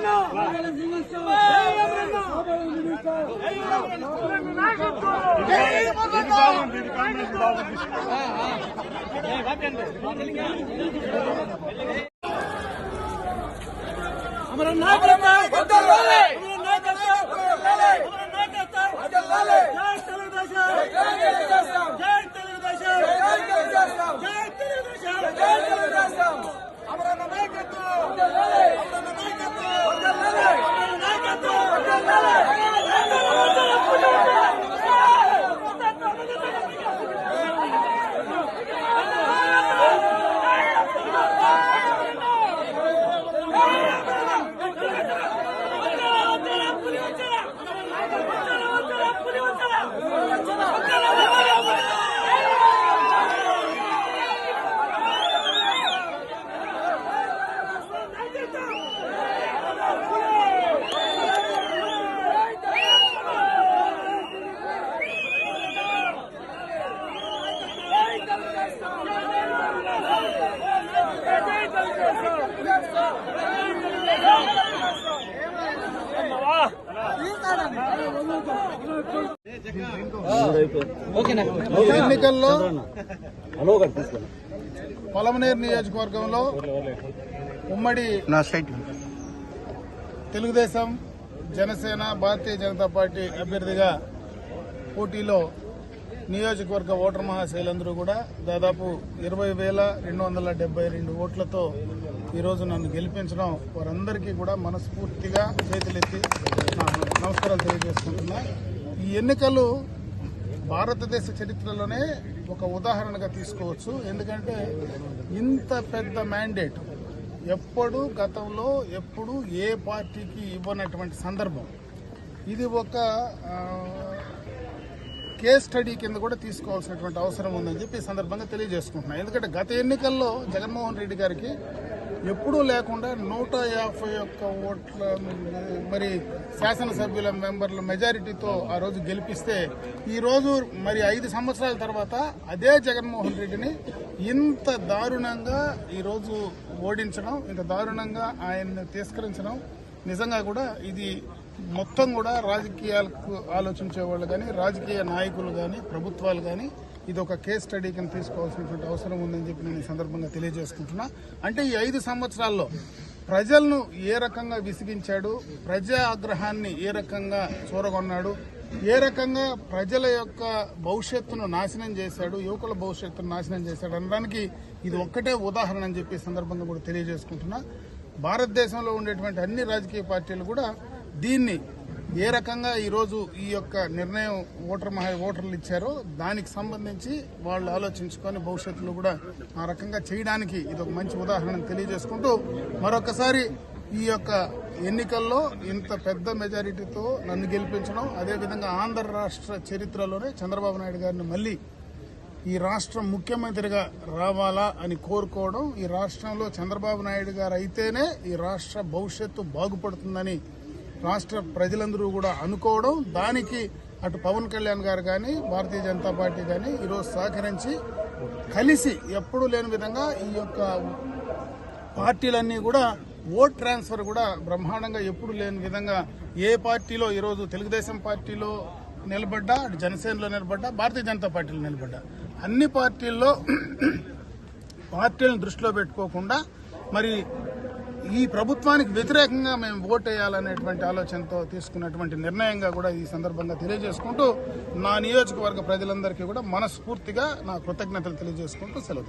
అమర నాయకత్వం అమర నాయకత్వం అమర నాయకత్వం తెలుగుదేశం జై తెలుగుదేశం జై తెలుగుదేశం ఎన్నికల్లో పొలమనేరు నియోజకవర్గంలో ఉమ్మడి తెలుగుదేశం జనసేన భారతీయ జనతా పార్టీ అభ్యర్థిగా పోటీలో నియోజకవర్గ ఓటర్ మహాశైలందరూ కూడా దాదాపు ఇరవై వేల రెండు వందల డెబ్బై రెండు ఓట్లతో ఈరోజు నన్ను గెలిపించడం వారందరికీ కూడా మనస్ఫూర్తిగా చేతులెత్తి నా నమస్కారాలు తెలియజేసుకుంటున్నా. ఈ ఎన్నికలు భారతదేశ చరిత్రలోనే ఒక ఉదాహరణగా తీసుకోవచ్చు. ఎందుకంటే ఇంత పెద్ద మ్యాండేట్ ఎప్పుడు గతంలో ఎప్పుడు ఏ పార్టీకి ఇవ్వనటువంటి సందర్భం. ఇది ఒక కేస్ స్టడీ కింద కూడా తీసుకోవాల్సినటువంటి అవసరం ఉందని చెప్పి ఈ సందర్భంగా తెలియజేసుకుంటున్నాను ఎందుకంటే గత ఎన్నికల్లో జగన్మోహన్ రెడ్డి గారికి ఎప్పుడూ లేకుండా నూట యాభై ఒక్క ఓట్ల మరి శాసనసభ్యుల మెంబర్ల మెజారిటీతో ఆ రోజు గెలిపిస్తే ఈరోజు మరి ఐదు సంవత్సరాల తర్వాత అదే జగన్మోహన్ రెడ్డిని ఇంత దారుణంగా ఈరోజు ఓడించడం ఇంత దారుణంగా ఆయన్ని తిరస్కరించడం నిజంగా కూడా ఇది మొత్తం కూడా రాజకీయాలకు ఆలోచించే వాళ్ళు కానీ రాజకీయ నాయకులు కానీ ప్రభుత్వాలు కానీ ఇది ఒక కేస్ స్టడీ కింద తీసుకోవాల్సినటువంటి అవసరం ఉందని చెప్పి నేను ఈ సందర్భంగా తెలియజేసుకుంటున్నా. అంటే ఈ ఐదు సంవత్సరాల్లో ప్రజలను ఏ రకంగా విసిగించాడు ప్రజా ఆగ్రహాన్ని ఏ రకంగా చూరగొన్నాడు ఏ రకంగా ప్రజల యొక్క భవిష్యత్తును నాశనం చేశాడు యువకుల భవిష్యత్తును నాశనం చేశాడు అనడానికి ఇది ఒక్కటే ఉదాహరణ అని చెప్పి సందర్భంగా కూడా తెలియజేసుకుంటున్నా. భారతదేశంలో ఉండేటువంటి అన్ని రాజకీయ పార్టీలు కూడా దీన్ని ఏ రకంగా ఈరోజు ఈ యొక్క నిర్ణయం ఓటర్ మహా ఓటర్లు ఇచ్చారో దానికి సంబంధించి వాళ్ళు ఆలోచించుకొని భవిష్యత్తులో కూడా ఆ రకంగా చేయడానికి ఇది ఒక మంచి ఉదాహరణ తెలియజేసుకుంటూ మరొకసారి ఈ యొక్క ఎన్నికల్లో ఇంత పెద్ద మెజారిటీతో నన్ను గెలిపించడం అదేవిధంగా ఆంధ్ర రాష్ట్ర చరిత్రలోనే చంద్రబాబు నాయుడు గారిని మళ్ళీ ఈ రాష్ట్రం ముఖ్యమంత్రిగా రావాలా అని కోరుకోవడం ఈ రాష్ట్రంలో చంద్రబాబు నాయుడు గారు అయితేనే ఈ రాష్ట్ర భవిష్యత్తు బాగుపడుతుందని రాష్ట్ర ప్రజలందరూ కూడా అనుకోవడం దానికి అటు పవన్ కళ్యాణ్ గారు కానీ భారతీయ జనతా పార్టీ కానీ ఈరోజు సహకరించి కలిసి ఎప్పుడూ లేని విధంగా ఈ యొక్క పార్టీలన్నీ కూడా ఓట్ ట్రాన్స్ఫర్ కూడా బ్రహ్మాండంగా ఎప్పుడు లేని విధంగా ఏ పార్టీలో ఈరోజు తెలుగుదేశం పార్టీలో నిలబడ్డా అటు జనసేనలో నిలబడ్డా భారతీయ జనతా పార్టీలో నిలబడ్డా. అన్ని పార్టీల్లో పార్టీలను దృష్టిలో పెట్టుకోకుండా మరి ఈ ప్రభుత్వానికి వ్యతిరేకంగా మేము ఓట్ వేయాలనేటువంటి ఆలోచనతో తీసుకున్నటువంటి నిర్ణయంగా కూడా ఈ సందర్భంగా తెలియజేసుకుంటూ నా నియోజకవర్గ ప్రజలందరికీ కూడా మనస్ఫూర్తిగా నా కృతజ్ఞతలు తెలియజేసుకుంటూ సెలవు